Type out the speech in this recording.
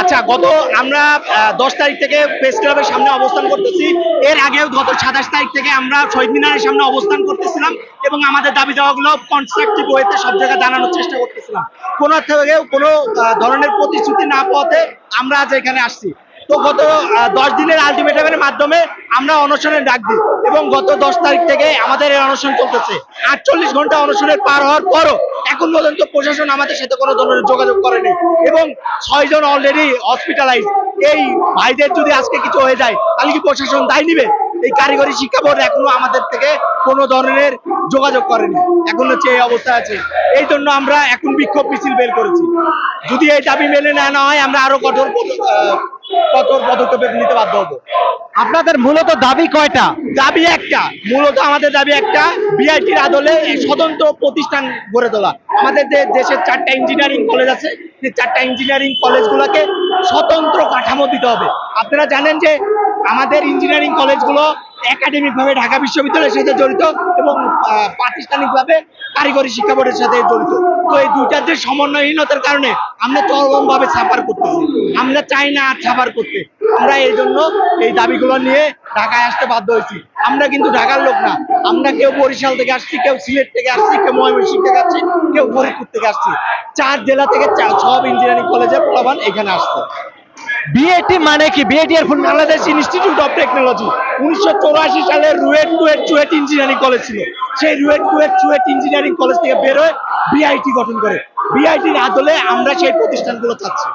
আচ্ছা গত আমরা দশ তারিখ থেকে প্রেস ক্লাবের সামনে অবস্থান করতেছি। এর আগেও গত সাতাশ তারিখ থেকে আমরা শহীদ মিনারের সামনে অবস্থান করতেছিলাম এবং আমাদের দাবি দেওয়াগুলো কনস্ট্রাকটিভ ওয়েতে সব জায়গায় জানানোর চেষ্টা করতেছিলাম। কোনো থেকেও কোনো ধরনের প্রতিশ্রুতি না পাওয়াতে আমরা আজ এখানে আসছি। তো গত দশ দিনের আলটিমেটামের মাধ্যমে আমরা অনশনের ডাক দিই এবং গত দশ তারিখ থেকে আমাদের এই অনশন চলতেছে। আটচল্লিশ ঘণ্টা অনশনের পার হওয়ার পরও এখন পর্যন্ত প্রশাসন আমাদের সাথে কোনো ধরনের যোগাযোগ করেনি। এবং ছয়জন অলরেডি হসপিটালাইজ এই ভাইদের যদি আজকে কিছু হয়ে যায়, তাহলে কি প্রশাসন দায় নিবে? এই কারিগরি শিক্ষা বোর্ড এখনও আমাদের থেকে কোনো ধরনের যোগাযোগ করেনি। এখন হচ্ছে এই অবস্থা আছে। এই জন্য আমরা এখন বিক্ষোভ মিছিল বের করেছি। যদি এই দাবি মেনে না হয়, আমরা আরও কঠোর কঠোর পদক্ষেপ নিতে বাধ্য হব। আপনাদের মূলত দাবি কয়টা? দাবি একটা। মূলত আমাদের দাবি একটা, বিআইটির আদলে এই স্বতন্ত্র প্রতিষ্ঠান গড়ে তোলা। আমাদের যে দেশের চারটা ইঞ্জিনিয়ারিং কলেজ আছে যে চারটা ইঞ্জিনিয়ারিং কলেজগুলোকে স্বতন্ত্র কাঠামো দিতে হবে। আপনারা জানেন যে আমাদের ইঞ্জিনিয়ারিং কলেজগুলো একাডেমিক ভাবে ঢাকা বিশ্ববিদ্যালয়ের সাথে জড়িত এবং প্রাতিষ্ঠানিকভাবে কারিগরি শিক্ষা বোর্ডের সাথে জড়িত। তো এই দুইটার যে সমন্বয়হীনতার কারণে আমরা চরমভাবে ছাপার করতেছি। আমরা চাই না আর ছাপার করতে। আমরা এই জন্য এই দাবিগুলো নিয়ে ঢাকায় আসতে বাধ্য হয়েছি। আমরা কিন্তু ঢাকার লোক না। আমরা কেউ বরিশাল থেকে আসছি, কেউ সিলেট থেকে আসছি, কেউ ময়মনসিংহ থেকে আসছি, কেউ ফরিদপুর থেকে আসছি। চার জেলা থেকে সব ইঞ্জিনিয়ারিং কলেজের প্রলাবান এখানে আসছে। বিএটি মানে কি? বিএটি এর full Bangladesh institute of technology উনিশশো চৌরাশি সালে রুয়েট টুয়েট চুয়েট ইঞ্জিনিয়ারিং কলেজ ছিল। সেই রুয়েট টুয়েট চুয়েট ইঞ্জিনিয়ারিং কলেজ থেকে বের হয়ে বিআইটি গঠন করে। বিআইটির আদলে আমরা সেই প্রতিষ্ঠানগুলো চাচ্ছি